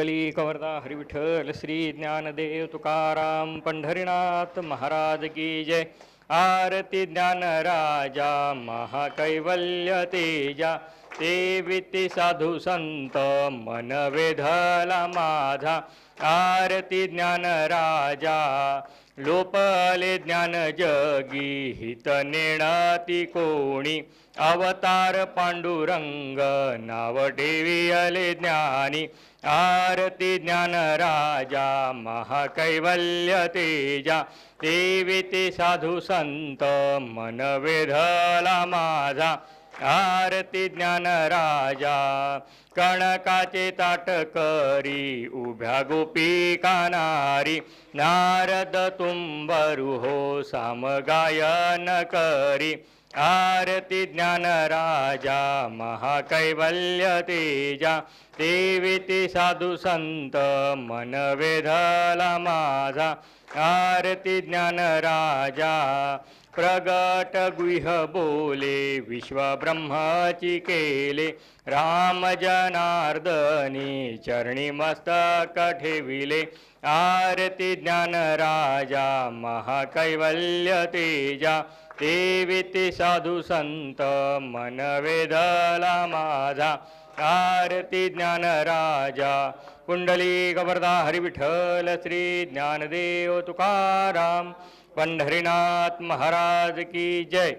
कुंडली कवर्धा हरिविठ्ठल श्री ज्ञानदेव तुकाराम पंढरीनाथ महाराज की जय. आरती ज्ञान राजा महाकैवल्य तेजा. ते साधू संत मन वेधला माझा. आरती ज्ञान राजा लोपले ज्ञान जगी हित नेणाती कोणी. अवतार पांडुरंग नाव ठेवियले ज्ञानी. आरती ज्ञान राजा महाकैवल्य तेजा. देवी ते साधू संत मन वेधला माझा. आरती ज्ञान राजा कणकाचे ताट करी उभ्या गोपी कानारी नारद तुंबरू हो सामगायन करी. आरती ज्ञान राजा महाकैवल्य तेजा देवी साधू संत मन वेधला माझा. आरती ज्ञान राजा प्रगट गुह बोले विश्वब्रह्माची केले राम जनार्दनी चरणी मस्तक ठेविले आरती ज्ञान राजा महाकैवल्य तेजा देवी ते साधू संत मन वेदला माझा आरती ज्ञान राजा कुंडली गवर्धा हरिविठल श्री ज्ञानदेव तुकाराम पंडरीनाथ महाराज की जय।